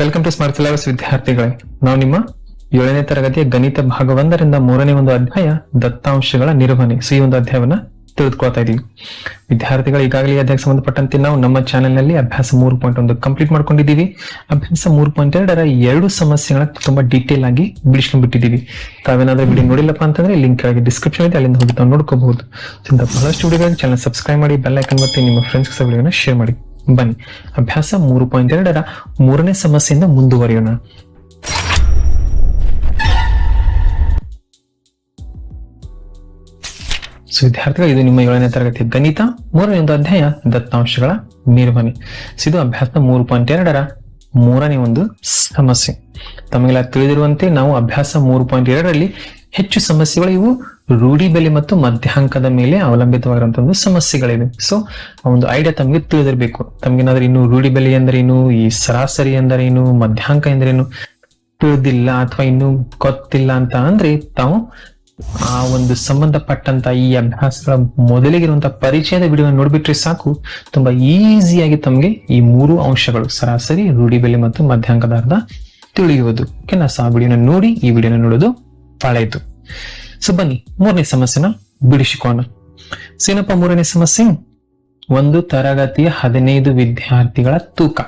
Welcome to smart syllabus ವಿದ್ಯಾರ್ಥಿಗಳೇ. ನಾವು ನಿಮ್ಮ ಏಳನೇ ತರಗತಿಯ ಗಣಿತ ಭಾಗ ಒಂದರಿಂದ ಮೂರನೇ ಒಂದು ಅಧ್ಯಾಯ ದತ್ತಾಂಶಗಳ ನಿರ್ವಹಣೆ. ಸೊ ಈ ಒಂದು ಅಧ್ಯಾಯವನ್ನ ತಿಳಿದುಕೊಳ್ತಾ ಇದೀವಿ. ವಿದ್ಯಾರ್ಥಿಗಳು, ಈಗಾಗಲೇ ಅಧ್ಯಾಯಕ್ಕೆ ಸಂಬಂಧಪಟ್ಟಂತೆ ನಾವು ನಮ್ಮ ಚಾನೆಲ್ನಲ್ಲಿ ಅಭ್ಯಾಸ ಮೂರು ಪಾಯಿಂಟ್ ಒಂದು ಕಂಪ್ಲೀಟ್ ಮಾಡ್ಕೊಂಡಿದ್ದೀವಿ. ಅಭ್ಯಾಸ ಮೂರು ಪಾಯಿಂಟ್ ಎರಡರ ಎರಡು ಸಮಸ್ಯೆಗಳ ತುಂಬಾ ಡೀಟೇಲ್ ಆಗಿ ಬಿಡಿಸ್ಕೊಂಡ್ಬಿಟ್ಟಿದ್ದೀವಿ. ತಾವೇನಾದ್ರೂ ವಿಡಿಯೋ ನೋಡಿಲ್ಲಪ್ಪ ಅಂತಂದ್ರೆ ಲಿಂಕ್ ಕೆಳಗೆ ಡಿಸ್ಕ್ರಿಪ್ಷನ್ ಇದೆ, ಅಲ್ಲಿಂದ ಹೋಗಿ ನೋಡ್ಕೋಬಹುದು. ಬಹಳಷ್ಟು ಚಾನಲ್ ಸಬ್ಸ್ಕ್ರೈಬ್ ಮಾಡಿ ಬೆಲ್ ಐಕನ್ ಮತ್ತೆ ನಿಮ್ಮ ಫ್ರೆಂಡ್ಸ್ ವಿಡಿಯೋನ ಶೇರ್ ಮಾಡಿ. ಬನ್ನಿ. ಅಭ್ಯಾಸ ಮೂರು ಪಾಯಿಂಟ್ ಎರಡರ ಮೂರನೇ ಸಮಸ್ಯೆಯಿಂದ ಮುಂದುವರಿಯೋಣ. ಸೊ ವಿದ್ಯಾರ್ಥಿಗಳು, ಇದು ನಿಮ್ಮ ಏಳನೇ ತರಗತಿ ಗಣಿತ, ಮೂರನೇ ಒಂದು ಅಧ್ಯಾಯ, ದತ್ತಾಂಶಗಳ ನಿರ್ವಹಣೆ. ಸೊ ಇದು ಅಭ್ಯಾಸ ಮೂರು ಪಾಯಿಂಟ್ ಎರಡರ ಮೂರನೇ ಒಂದು ಸಮಸ್ಯೆ. ತಮಗೆಲ್ಲ ತಿಳಿದಿರುವಂತೆ ನಾವು ಅಭ್ಯಾಸ ಮೂರು ಪಾಯಿಂಟ್ ಎರಡರಲ್ಲಿ ಹೆಚ್ಚು ಸಮಸ್ಯೆಗಳು ಇವು. ರೂಢಿ ಬೆಲೆ ಮತ್ತು ಮಧ್ಯಾಂಕದ ಮೇಲೆ ಅವಲಂಬಿತವಾಗಿರುವಂತಹ ಒಂದು ಸಮಸ್ಯೆಗಳಿವೆ. ಸೊ ಆ ಒಂದು ಐಡಿಯಾ ತಮಗೆ ತಿಳಿದಿರಬೇಕು. ತಮಗೇನಾದ್ರೂ ಇನ್ನು ರೂಢಿ ಬೆಲೆ ಎಂದರೇನು, ಈ ಸರಾಸರಿ ಎಂದರೇನು, ಮಧ್ಯಾಂಕ ಎಂದರೇನು ತಿಳಿದಿಲ್ಲ ಅಥವಾ ಇನ್ನು ಗೊತ್ತಿಲ್ಲ ಅಂತ ಅಂದ್ರೆ ತಾವು ಆ ಒಂದು ಸಂಬಂಧಪಟ್ಟಂತ ಈ ಅಭ್ಯಾಸಗಳ ಮೊದಲಿಗಿರುವಂತಹ ಪರಿಚಯದ ವಿಡಿಯೋ ನೋಡ್ಬಿಟ್ರೆ ಸಾಕು. ತುಂಬಾ ಈಸಿಯಾಗಿ ತಮಗೆ ಈ ಮೂರು ಅಂಶಗಳು, ಸರಾಸರಿ, ರೂಢಿ ಬೆಲೆ ಮತ್ತು ಮಧ್ಯಾಂಕದ ಅರ್ಧ ತಿಳಿಯುವುದು. ಓಕೆನಾ? ಸೊ ಆ ವಿಡಿಯೋನ ನೋಡಿ, ಈ ವಿಡಿಯೋನ ನೋಡೋದು ಒಳ್ಳೆಯದು ಸೊ ಬನ್ನಿ, ಮೂರನೇ ಸಮಸ್ಯೆನ ಬಿಡಿಸಿಕೋಣ. ಸೇನಪ್ಪ, ಮೂರನೇ ಸಮಸ್ಯೆ, ಒಂದು ತರಗತಿಯ ಹದಿನೈದು ವಿದ್ಯಾರ್ಥಿಗಳ ತೂಕ.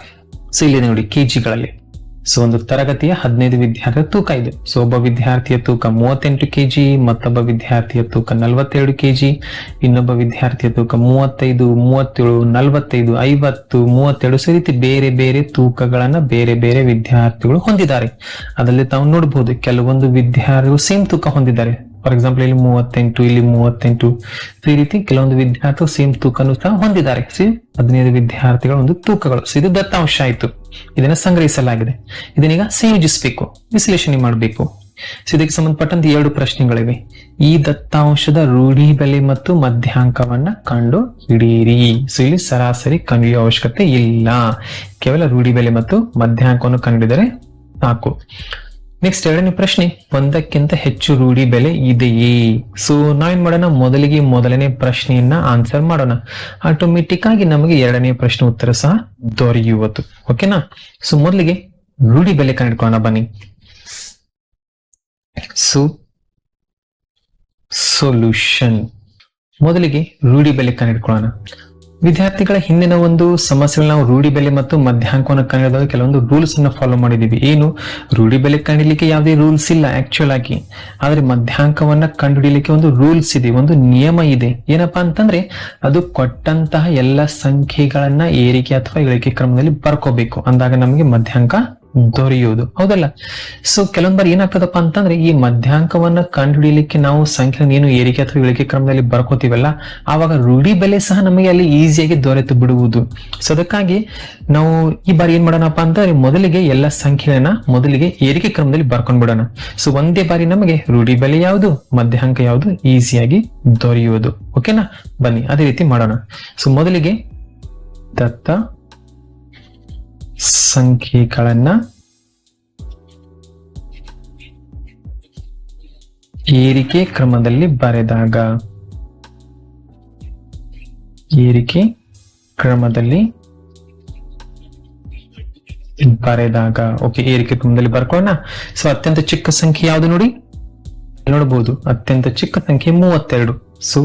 ಸೊ ಇಲ್ಲಿ ನೋಡಿ, ಕೆಜಿಗಳಲ್ಲಿ. ಸೊ ಒಂದು ತರಗತಿಯ ಹದಿನೈದು ವಿದ್ಯಾರ್ಥಿಗಳ ತೂಕ ಇದೆ. ಸೊ ಒಬ್ಬ ವಿದ್ಯಾರ್ಥಿಯ ತೂಕ ಮೂವತ್ತೆಂಟು ಕೆಜಿ, ಮತ್ತೊಬ್ಬ ವಿದ್ಯಾರ್ಥಿಯ ತೂಕ ನಲವತ್ತೆರಡು ಕೆಜಿ, ಇನ್ನೊಬ್ಬ ವಿದ್ಯಾರ್ಥಿಯ ತೂಕ ಮೂವತ್ತೈದು, ಮೂವತ್ತೇಳು, ನಲವತ್ತೈದು, ಐವತ್ತು, ಮೂವತ್ತೆರಡು ಸೊ ರೀತಿ ಬೇರೆ ಬೇರೆ ತೂಕಗಳನ್ನ ಬೇರೆ ಬೇರೆ ವಿದ್ಯಾರ್ಥಿಗಳು ಹೊಂದಿದ್ದಾರೆ. ಅದರಲ್ಲಿ ತಾವು ನೋಡಬಹುದು ಕೆಲವೊಂದು ವಿದ್ಯಾರ್ಥಿಗಳು ಸೇಮ್ ತೂಕ ಹೊಂದಿದ್ದಾರೆ. ಫಾರ್ ಎಕ್ಸಾಂಪಲ್ ಇಲ್ಲಿ ಮೂವತ್ತೆಂಟು ಇಲ್ಲಿ ಮೂವತ್ತೆಂಟು. ಸೊ ಈ ರೀತಿ ಕೆಲವೊಂದು ವಿದ್ಯಾರ್ಥಿಗಳು ಸೇಮ್ ತೂಕನು ಸಹ ಹೊಂದಿದ್ದಾರೆ. ಸಿ ಹದಿನೈದು ವಿದ್ಯಾರ್ಥಿಗಳ ಒಂದು ತೂಕಗಳು. ಇದು ದತ್ತಾಂಶ ಆಯ್ತು. ಇದನ್ನ ಸಂಗ್ರಹಿಸಲಾಗಿದೆ. ಇದನ್ನೀಗ ಸಂಯೋಜಿಸಬೇಕು. ವಿಶ್ಲೇಷಣೆ ಮಾಡಬೇಕು. ಇದಕ್ಕೆ ಸಂಬಂಧಪಟ್ಟಂತೆ ಎರಡು ಪ್ರಶ್ನೆಗಳಿವೆ. ಈ ದತ್ತಾಂಶದ ರೂಢಿ ಬೆಲೆ ಮತ್ತು ಮಧ್ಯಾಂಕವನ್ನ ಕಂಡು ಹಿಡಿಯಿರಿ ಸೊ ಇಲ್ಲಿ ಸರಾಸರಿ ಕಂಡುಹಿಡಿಯುವ ಅವಶ್ಯಕತೆ ಇಲ್ಲ. ಕೇವಲ ರೂಢಿ ಬೆಲೆ ಮತ್ತು ಮಧ್ಯಾಂಕವನ್ನು ಕಂಡುಹಿಡಿದರೆ ಸಾಕು. ನೆಕ್ಸ್ಟ್ ಎರಡನೇ ಪ್ರಶ್ನೆ, ಒಂದಕ್ಕಿಂತ ಹೆಚ್ಚು ರೂಢಿ ಬೆಲೆ ಇದೆಯೇ? ಸೊ ನಾವೇನ್ ಮಾಡೋಣ? ಮೊದಲಿಗೆ ಮೊದಲನೇ ಪ್ರಶ್ನೆಯನ್ನ ಆನ್ಸರ್ ಮಾಡೋಣ. ಆಟೋಮೆಟಿಕ್ ಆಗಿ ನಮಗೆ ಎರಡನೇ ಪ್ರಶ್ನೆ ಉತ್ತರ ಸಹ ದೊರೆಯುವುದು. ಓಕೆನಾ ಸೊ ಮೊದಲಿಗೆ ರೂಢಿ ಬೆಲೆ ಕಂಡುಕೊಳ್ಳೋಣ ಬನ್ನಿ. ಸೊ ಸೊಲ್ಯೂಷನ್ ಮೊದಲಿಗೆ ರೂಢಿ ಬೆಲೆ ಕಂಡುಹಿಡ್ಕೊಳ್ಳೋಣ ವಿದ್ಯಾರ್ಥಿಗಳ ಹಿಂದಿನ ಒಂದು ಸಮಸ್ಯೆಗಳು ನಾವು ರೂಢಿ ಬೆಲೆ ಮತ್ತು ಮಧ್ಯಾಂಕವನ್ನು ಕಂಡುಹಿಡಿದಾಗ ಕೆಲವೊಂದು ರೂಲ್ಸ್ ಅನ್ನು ಫಾಲೋ ಮಾಡಿದೀವಿ ಏನು? ರೂಢಿ ಬೆಲೆ ಕಂಡಿಲಿಕ್ಕೆ ಯಾವುದೇ ರೂಲ್ಸ್ ಇಲ್ಲ ಆಕ್ಚುಯಲ್ ಆಗಿ. ಆದ್ರೆ ಮಧ್ಯಾಂಕವನ್ನ ಕಂಡುಹಿಡಿಯಲಿಕ್ಕೆ ಒಂದು ರೂಲ್ಸ್ ಇದೆ, ಒಂದು ನಿಯಮ ಇದೆ. ಏನಪ್ಪಾ ಅಂತಂದ್ರೆ ಅದು ಕೊಟ್ಟಂತಹ ಎಲ್ಲ ಸಂಖ್ಯೆಗಳನ್ನ ಏರಿಕೆ ಅಥವಾ ಇಳಿಕೆ ಕ್ರಮದಲ್ಲಿ ಬರ್ಕೋಬೇಕು. ಅಂದಾಗ ನಮಗೆ ಮಧ್ಯಾಂಕ ದೊರೆಯುವುದು. ಹೌದಲ್ಲ? ಸೊ ಕೆಲವೊಂದ್ ಬಾರಿ ಏನಾಗ್ತದಪ್ಪ ಅಂತಂದ್ರೆ, ಈ ಮಧ್ಯಾಂಕವನ್ನ ಕಂಡುಹಿಡಿಯಲಿಕ್ಕೆ ನಾವು ಸಂಖ್ಯೆ ಏನು ಏರಿಕೆ ಅಥವಾ ಇಳಿಕೆ ಕ್ರಮದಲ್ಲಿ ಬರ್ಕೋತೀವಲ್ಲ, ಆವಾಗ ರೂಢಿ ಬೆಲೆ ಸಹ ನಮಗೆ ಅಲ್ಲಿ ಈಸಿಯಾಗಿ ದೊರೆತು ಬಿಡುವುದು. ಸೊ ಅದಕ್ಕಾಗಿ ನಾವು ಈ ಬಾರಿ ಏನ್ ಮಾಡೋಣಪ್ಪ ಅಂತಂದ್ರೆ, ಮೊದಲಿಗೆ ಎಲ್ಲ ಸಂಖ್ಯೆಗಳನ್ನ ಮೊದಲಿಗೆ ಏರಿಕೆ ಕ್ರಮದಲ್ಲಿ ಬರ್ಕೊಂಡ್ ಬಿಡೋಣ. ಸೊ ಒಂದೇ ಬಾರಿ ನಮಗೆ ರೂಢಿ ಬೆಲೆ ಯಾವುದು, ಮಧ್ಯಾಂಕ ಯಾವುದು ಈಸಿಯಾಗಿ ದೊರೆಯುವುದು. ಓಕೆನಾ ಬನ್ನಿ, ಅದೇ ರೀತಿ ಮಾಡೋಣ. ಸೊ ಮೊದಲಿಗೆ ದತ್ತ ಸಂಖ್ಯೆಗಳನ್ನ ಏರಿಕೆ ಕ್ರಮದಲ್ಲಿ ಬರೆದಾಗ, ಏರಿಕೆ ಕ್ರಮದಲ್ಲಿ ಬರೆದಾಗ ಓಕೆ ಏರಿಕೆ ಕ್ರಮದಲ್ಲಿ ಬರ್ಕೊಳ್ಳೋಣ. ಸೊ ಅತ್ಯಂತ ಚಿಕ್ಕ ಸಂಖ್ಯೆ ಯಾವುದು ನೋಡಿ? ನೋಡಬಹುದು ಅತ್ಯಂತ ಚಿಕ್ಕ ಸಂಖ್ಯೆ ಮೂವತ್ತೆರಡು. ಸೊ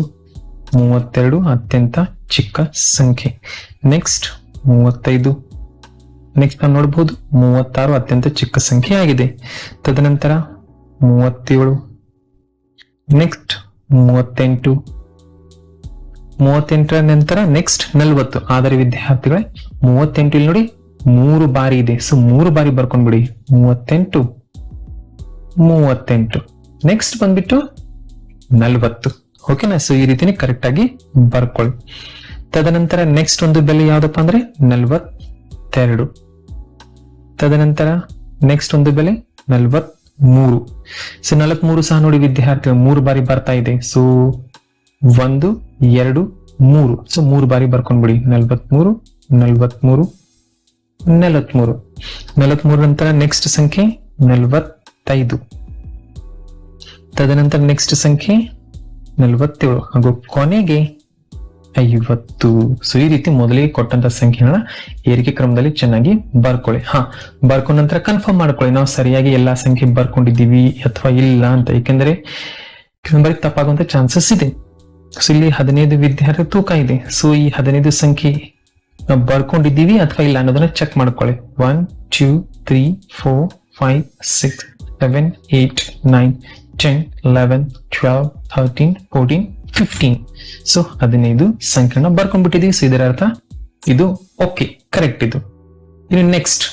ಮೂವತ್ತೆರಡು ಅತ್ಯಂತ ಚಿಕ್ಕ ಸಂಖ್ಯೆ. ನೆಕ್ಸ್ಟ್ ಮೂವತ್ತೈದು. ನೆಕ್ಸ್ಟ್ ನಾವು ನೋಡಬಹುದು ಮೂವತ್ತಾರು ಅತ್ಯಂತ ಚಿಕ್ಕ ಸಂಖ್ಯೆ ಆಗಿದೆ. ತದನಂತರ ಮೂವತ್ತೇಳು. ನೆಕ್ಸ್ಟ್ ಮೂವತ್ತೆಂಟು. ಮೂವತ್ತೆಂಟರ ನಂತರ ನೆಕ್ಸ್ಟ್ ನಲ್ವತ್ತು. ಆದರೆ ವಿದ್ಯಾರ್ಥಿಗಳೇ, ಮೂವತ್ತೆಂಟು ಇಲ್ಲಿ ನೋಡಿ, ಮೂರು ಬಾರಿ ಇದೆ. ಸೊ ಮೂರು ಬಾರಿ ಬರ್ಕೊಂಡ್ಬಿಡಿ ಮೂವತ್ತೆಂಟು. ಮೂವತ್ತೆಂಟು. ನೆಕ್ಸ್ಟ್ ಬಂದ್ಬಿಟ್ಟು ನಲ್ವತ್ತು. ಓಕೆನಾ ಸೊ ಈ ರೀತಿನೇ ಕರೆಕ್ಟ್ ಆಗಿ ಬರ್ಕೊಳ್ಳಿ. ತದನಂತರ ನೆಕ್ಸ್ಟ್ ಒಂದು ಬೆಲೆ ಯಾವ್ದಪ್ಪ ಅಂದ್ರೆ ನಲ್ವತ್ತೆರಡು ತದನಂತರ ನೆಕ್ಸ್ಟ್ ಒಂದು ಬೆಲೆ ನಲ್ವತ್ ಮೂರು ಸೊ ನಲವತ್ಮೂರು ಸಹ ನೋಡಿ ವಿದ್ಯಾರ್ಥಿಗಳು ಮೂರು ಬಾರಿ ಬರ್ತಾ ಇದೆ. ಸೊ ಒಂದು, ಎರಡು, ಮೂರು. ಸೊ ಮೂರು ಬಾರಿ ಬರ್ಕೊಂಡ್ಬಿಡಿ. ನಲ್ವತ್ಮೂರು ನಲ್ವತ್ಮೂರು, ನಲವತ್ಮೂರು. ನಲವತ್ಮೂರು ನಂತರ ನೆಕ್ಸ್ಟ್ ಸಂಖ್ಯೆ ನಲ್ವತ್ತೈದು. ತದನಂತರ ನೆಕ್ಸ್ಟ್ ಸಂಖ್ಯೆ ನಲವತ್ತೇಳು. ಹಾಗೂ ಕೊನೆಗೆ ಐವತ್ತು ಸೊ ಈ ರೀತಿ ಮೊದಲಿಗೆ ಕೊಟ್ಟಂತ ಸಂಖ್ಯೆಗಳನ್ನ ಏರಿಕೆ ಕ್ರಮದಲ್ಲಿ ಚೆನ್ನಾಗಿ ಬರ್ಕೊಳ್ಳಿ. ಹಾ, ಬರ್ಕೊಂಡ ನಂತರ ಕನ್ಫರ್ಮ್ ಮಾಡ್ಕೊಳ್ಳಿ. ನಾವು ಸರಿಯಾಗಿ ಎಲ್ಲಾ ಸಂಖ್ಯೆ ಬರ್ಕೊಂಡಿದ್ದೀವಿ ಅಥವಾ ಇಲ್ಲ ಅಂತ. ಏಕೆಂದ್ರೆ ಕೆಲವೊಂದು ತಪ್ಪಾಗುವಂತ ಚಾನ್ಸಸ್ ಇದೆ. ಸೊ, ಇಲ್ಲಿ ಹದಿನೈದು ವಿದ್ಯಾರ್ಥಿ ತೂಕ ಇದೆ. ಸೊ, ಈ ಹದಿನೈದು ಸಂಖ್ಯೆ ನಾವು ಬರ್ಕೊಂಡಿದ್ದೀವಿ ಅಥವಾ ಇಲ್ಲ ಅನ್ನೋದನ್ನ ಚೆಕ್ ಮಾಡ್ಕೊಳ್ಳಿ. One two three four five six seven eight nine ten eleven twelve thirteen fourteen fifteen so ಹದಿನೈದು ಸಂಖ್ಯೆನ ಬರ್ಕೊಂಡ್ಬಿಟ್ಟಿದೀವಿ ಸೊ ಇದರ ಅರ್ಥ ಇದು ಓಕೆ ಕರೆಕ್ಟ್ ಇದು. ಇನ್ನು ನೆಕ್ಸ್ಟ್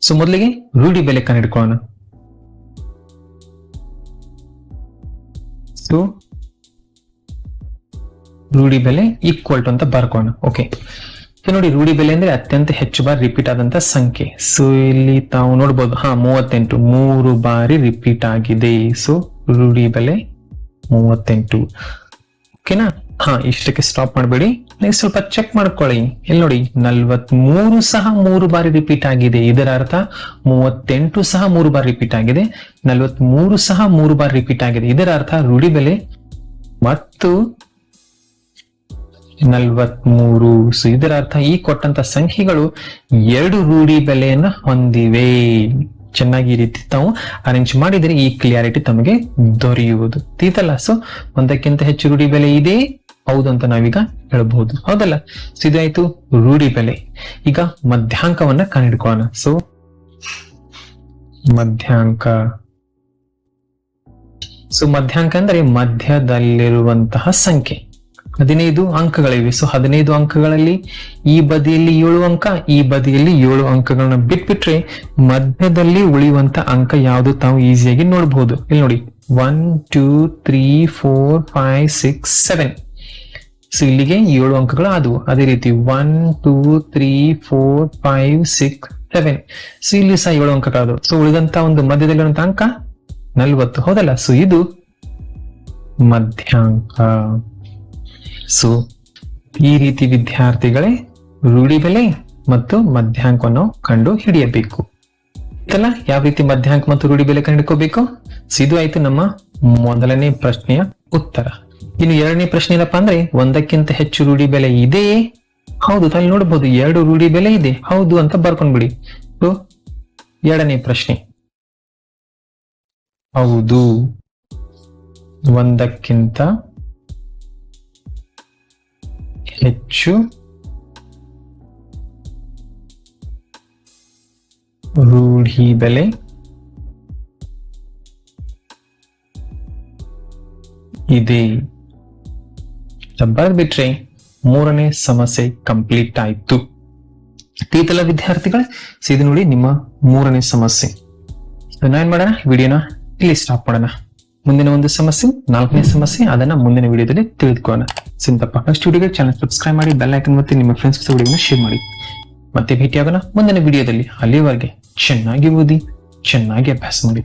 ಸೊ ಮೊದಲಿಗೆ ರೂಢಿ ಬೆಲೆ ಕಂಡಿಡ್ಕೊಳ್ಳೋಣ ಸೊ ರೂಢಿ ಬೆಲೆ ಈಕ್ವಲ್ ಟು ಅಂತ ಬರ್ಕೋಣ ಓಕೆ ಸೊ ನೋಡಿ, ರೂಢಿ ಬೆಲೆ ಅಂದ್ರೆ ಅತ್ಯಂತ ಹೆಚ್ಚು ಬಾರಿ ರಿಪೀಟ್ ಆದಂತ ಸಂಖ್ಯೆ. ಸೊ ಇಲ್ಲಿ ತಾವು ನೋಡ್ಬೋದು, ಹಾ, ಮೂವತ್ತೆಂಟು. ಮೂರು ಬಾರಿ ರಿಪೀಟ್ ಆಗಿದೆ. ಸೊ ರೂಢಿ ಬೆಲೆ ಮೂವತ್ತೆಂಟು. ಓಕೆನಾ? ಹಾ, ಇಷ್ಟಕ್ಕೆ ಸ್ಟಾಪ್ ಮಾಡಬೇಡಿ. ನೆಕ್ಸ್ಟ್ ಸ್ವಲ್ಪ ಚೆಕ್ ಮಾಡ್ಕೊಳ್ಳಿ. ಇಲ್ಲಿ ನೋಡಿ ನಲ್ವತ್ ಮೂರು ಸಹ ಮೂರು ಬಾರಿ ರಿಪೀಟ್ ಆಗಿದೆ. ಇದರ ಅರ್ಥ, ಮೂವತ್ತೆಂಟು ಸಹ ಮೂರು ಬಾರಿ ರಿಪೀಟ್ ಆಗಿದೆ. ನಲ್ವತ್ ಮೂರು ಸಹ ಮೂರು ಬಾರಿ ರಿಪೀಟ್ ಆಗಿದೆ. ಇದರ ಅರ್ಥ, ರೂಢಿ ಬೆಲೆ ಮತ್ತು ನಲ್ವತ್ಮೂರು. ಸೊ ಇದರ ಅರ್ಥ, ಈ ಕೊಟ್ಟಂತ ಸಂಖ್ಯೆಗಳು ಎರಡು ರೂಢಿ ಬೆಲೆಯನ್ನ ಹೊಂದಿವೆ. ಚೆನ್ನಾಗಿ ಈ ರೀತಿ ತಾವು ಅರೇಂಜ್ ಮಾಡಿದರೆ ಈ ಕ್ಲಿಯಾರಿಟಿ ತಮಗೆ ದೊರೆಯುವುದು. ತೀತಲ್ಲ ಸೊ ಒಂದಕ್ಕಿಂತ ಹೆಚ್ಚು ರೂಢಿ ಬೆಲೆ ಇದೆ. ಹೌದು ಅಂತ ನಾವೀಗ ಹೇಳಬಹುದು. ಹೌದಲ್ಲ? ಸೊ ಇದಾಯ್ತು ರೂಢಿ ಬೆಲೆ. ಈಗ ಮಧ್ಯಾಂಕವನ್ನ ಕಂಡಿಡ್ಕೋಣ ಸೊ ಮಧ್ಯಾಂಕ. ಸೊ ಮಧ್ಯಾಂಕ ಅಂದ್ರೆ ಮಧ್ಯದಲ್ಲಿರುವಂತಹ ಸಂಖ್ಯೆ. ಹದಿನೈದು ಅಂಕಗಳಿವೆ. ಸೊ ಹದಿನೈದು ಅಂಕಗಳಲ್ಲಿ ಈ ಬದಿಯಲ್ಲಿ ಏಳು ಅಂಕ, ಈ ಬದಿಯಲ್ಲಿ ಏಳು ಅಂಕಗಳನ್ನ ಬಿಟ್ಬಿಟ್ರೆ ಮಧ್ಯದಲ್ಲಿ ಉಳಿಯುವಂತ ಅಂಕ ಯಾವುದು ತಾವು ಈಸಿಯಾಗಿ ನೋಡಬಹುದು ಇಲ್ಲಿ ನೋಡಿ one two three four five six seven so ಇಲ್ಲಿಗೆ ಏಳು ಅಂಕಗಳು ಆದವು. ಅದೇ ರೀತಿ one two three four five six seven so ಇಲ್ಲಿ ಸಹ ಏಳು ಅಂಕಗಳಾದವು ಸೊ ಉಳಿದಂತ ಒಂದು ಮಧ್ಯದಲ್ಲಿರುವಂತ ಅಂಕ ನಲ್ವತ್ತು. ಹೌದಲ್ಲ? ಸೊ ಇದು ಮಧ್ಯಾಂಕ. ಸೊ ಈ ರೀತಿ ವಿದ್ಯಾರ್ಥಿಗಳೇ ರೂಢಿ ಬೆಲೆ ಮತ್ತು ಮಧ್ಯಾಂಕವನ್ನು ಕಂಡು ಹಿಡಿಯಬೇಕು. ಯಾವ ರೀತಿ ಮಧ್ಯಾಂಕ ಮತ್ತು ರೂಢಿ ಬೆಲೆ ಕಂಡುಕೋಬೇಕು ಇದು ಆಯ್ತು ನಮ್ಮ ಮೊದಲನೇ ಪ್ರಶ್ನೆಯ ಉತ್ತರ. ಇನ್ನು ಎರಡನೇ ಪ್ರಶ್ನೆ ಏನಪ್ಪಾ ಅಂದ್ರೆ, ಒಂದಕ್ಕಿಂತ ಹೆಚ್ಚು ರೂಢಿ ಬೆಲೆ ಇದೆಯೇ? ಹೌದು ಅಲ್ಲಿ ನೋಡಬಹುದು ಎರಡು ರೂಢಿ ಬೆಲೆ ಇದೆ. ಹೌದು ಅಂತ ಬರ್ಕೊಂಡ್ಬಿಡಿ. ಎರಡನೇ ಪ್ರಶ್ನೆ. ಹೌದು, ಒಂದಕ್ಕಿಂತ ಹೆಚ್ಚು ರೂಢಿ ಬೆಲೆ ಇದೆ. ಬರ್ಬಿಟ್ರೆ ಮೂರನೇ ಸಮಸ್ಯೆ ಕಂಪ್ಲೀಟ್ ಆಯ್ತು. ತೀತಲ ವಿದ್ಯಾರ್ಥಿಗಳೇ ಸೀದ ನೋಡಿ ನಿಮ್ಮ ಮೂರನೇ ಸಮಸ್ಯೆ. ನಾವೇನ್ ಮಾಡೋಣ? ವಿಡಿಯೋನ ಇಲ್ಲಿ ಸ್ಟಾಪ್ ಮಾಡೋಣ. ಮುಂದಿನ ಒಂದು ಸಮಸ್ಯೆ, ನಾಲ್ಕನೇ ಸಮಸ್ಯೆ, ಅದನ್ನ ಮುಂದಿನ ವಿಡಿಯೋದಲ್ಲಿ ತಿಳಿದುಕೋಣ ಸಿಂಧಪ್ಪ ಫಸ್ಟ್ ವಿಡಿಯೋಗೆ ಚಾನಲ್ ಸಬ್ಸ್ಕ್ರೈಬ್ ಮಾಡಿ ಬೆಲ್ ಐಕನ್ ಮತ್ತೆ ನಿಮ್ಮ ಫ್ರೆಂಡ್ಸ್ ವಿಡಿಯೋನ ಶೇರ್ ಮಾಡಿ. ಮತ್ತೆ ಭೇಟಿಯಾಗೋಣ ಮುಂದಿನ ವಿಡಿಯೋದಲ್ಲಿ. ಅಲ್ಲಿಯವರೆಗೆ ಚೆನ್ನಾಗಿ ಓದಿ, ಚೆನ್ನಾಗಿ ಅಭ್ಯಾಸ ಮಾಡಿ.